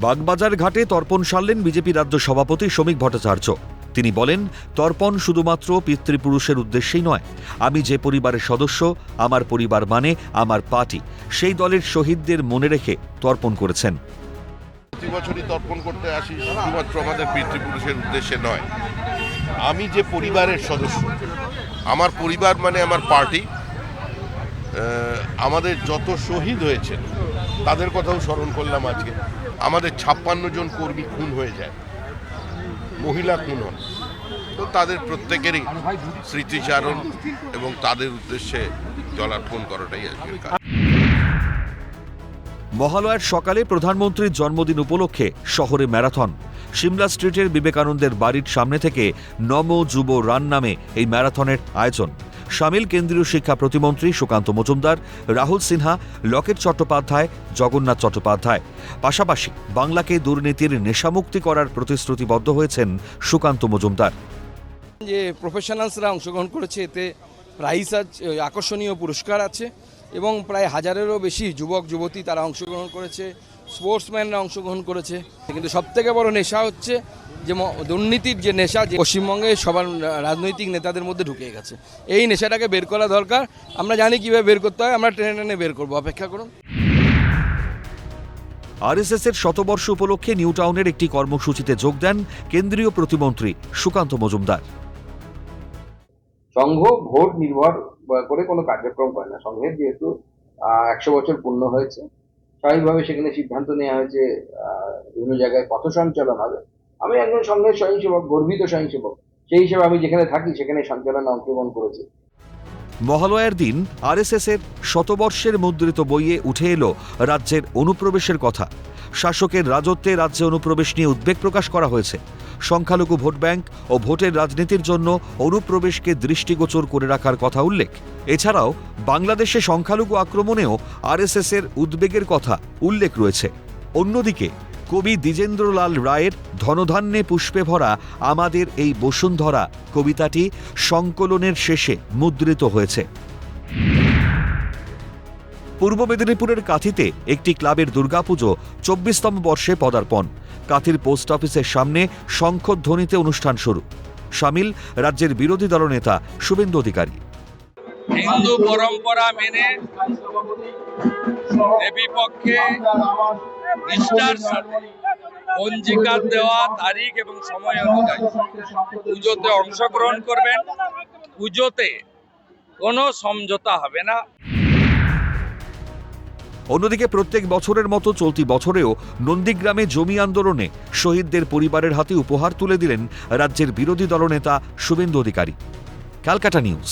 বাগবাজার ঘাটে তর্পণ সারলেন বিজেপি রাজ্য সভাপতি শ্রমিক ভট্টাচার্য। তিনি বলেন, তর্পণ শুধুমাত্র পিতৃপুরুষের উদ্দেশ্যেই নয়। আমি যে পরিবারের সদস্য, আমার পরিবার মানে আমার পার্টি। সেই দলের শহীদদের মনে রেখে তর্পণ করেছেন। প্রতি তর্পণ করতে আসি, শুধুমাত্র আমাদের পিতৃপুরুষের উদ্দেশ্যে নয়। আমি যে পরিবারের সদস্য, আমার পরিবার মানে আমার পার্টি আমাদের যত শহীদ হয়েছেন, তাদের কথাও স্মরণ করলাম আজকে। আমাদের ছাপ্পান্ন জন কর্মী খুন হয়ে যায়। মহিলা খুন হন। তো তাদের প্রত্যেকেরই স্মৃতিচারণ এবং তাদের উদ্দেশ্যে জলার্পণ করাটাই আজকের কাজ। মহালয়ার সকালে প্রধানমন্ত্রীর জন্মদিন উপলক্ষে শহরে ম্যারাথন। সিমলা স্ট্রিটের বিবেকানন্দের বাড়ির সামনে থেকে নম যুব রান নামে এই ম্যারাথনের আয়োজন। সামিল কেন্দ্রীয় শিক্ষা প্রতিমন্ত্রী সুকান্ত মজুমদার, রাহুল সিনহা, লকেট চট্টোপাধ্যায়, জগন্নাথ চট্টোপাধ্যায়। পাশাপাশি বাংলাকে দুর্নীতির নেশামুক্তি করার প্রতিশ্রুতিবদ্ধ হয়েছেন সুকান্ত মজুমদার। যে প্রফেশনালসরা অংশগ্রহণ করেছে, এতে প্রাইস আছে আকর্ষণীয় পুরস্কার আছে এবং প্রায় হাজারেরও বেশি যুবক, যুবতী তারা অংশগ্রহণ করেছে, স্পোর্টসম্যানরা অংশগ্রহণ করেছে। কিন্তু সবথেকে বড় নেশা হচ্ছে যে ম- দুর্নীতির যে নেশা যে পশ্চিমবঙ্গে সবার রাজনৈতিক নেতাদের মধ্যে ঢুকে গেছে। এই নেশাটাকে বের করা দরকার। আমরা জানি কীভাবে বের করতে হয় আমরা টেনে টেনে বের করব। অপেক্ষা করুন। আরএসএস এর শতবর্ষ উপলক্ষে নিউ টাউনের একটি কর্মসূচিতে যোগ দেন কেন্দ্রীয় প্রতিমন্ত্রী সুকান্ত মজুমদার। সংঘ ভোট নির্ভর করে কোনো কার্যক্রম করে না। সংঘের যেহেতু একশো বছর পূর্ণ হয়েছে স্বাভাবিকভাবে সেখানে সিদ্ধান্ত নেওয়া হয়েছে আহ, বিভিন্ন জায়গায় পথ সঞ্চালন হবে। আমি একজন সংঘের স্বয়ংসেবক, গর্বিত স্বয়ংসেবক। সেই হিসেবে আমি যেখানে থাকি, সেখানে সঞ্চালনে অংশগ্রহণ করেছি। মহালয়ার দিন আরএসএস এর শতবর্ষের মুদ্রিত বইয়ে উঠে এলো রাজ্যের অনুপ্রবেশের কথা। শাসকের রাজত্বে রাজ্যে অনুপ্রবেশ নিয়ে উদ্বেগ প্রকাশ করা হয়েছে। সংখ্যালঘু ভোট ব্যাংক ও ভোটের রাজনীতির জন্য অনুপ্রবেশকে দৃষ্টিগোচর করে রাখার কথা উল্লেখ। এছাড়াও বাংলাদেশে সংখ্যালঘু আক্রমণেও আরএসএস এর উদ্বেগের কথা উল্লেখ রয়েছে। অন্যদিকে কবি দ্বিজেন্দ্রলাল রায়ের ধনধান্যে পুষ্পে ভরা আমাদের এই বসুন্ধরা কবিতাটি সংকলনের শেষে মুদ্রিত হয়েছে। পূর্ব মেদিনীপুরের কাঁথিতে একটি ক্লাবের দুর্গাপুজো চব্বিশতম বর্ষে পদার্পণ। কাঁথির পোস্ট অফিসের সামনে শঙ্খধ্বনিতে অনুষ্ঠান শুরু। সামিল রাজ্যের বিরোধী দলনেতা শুভেন্দু অধিকারী। হিন্দু পরম্পরা মেনে দেবী পক্ষে নিষ্ঠার সাথে পঞ্জিকা দেওয়া, তারিখ এবং সময় অনুযায়ী পুজোতে অংশগ্রহণ করবেন। পুজোতে কোনো সমঝোতা হবে না। অন্যদিকে প্রত্যেক বছরের মতো চলতি বছরেও নন্দীগ্রামে জমি আন্দোলনে শহীদদের পরিবারের হাতে উপহার তুলে দিলেন রাজ্যের বিরোধী দলনেতা শুভেন্দু অধিকারী। ক্যালকাটা নিউজ।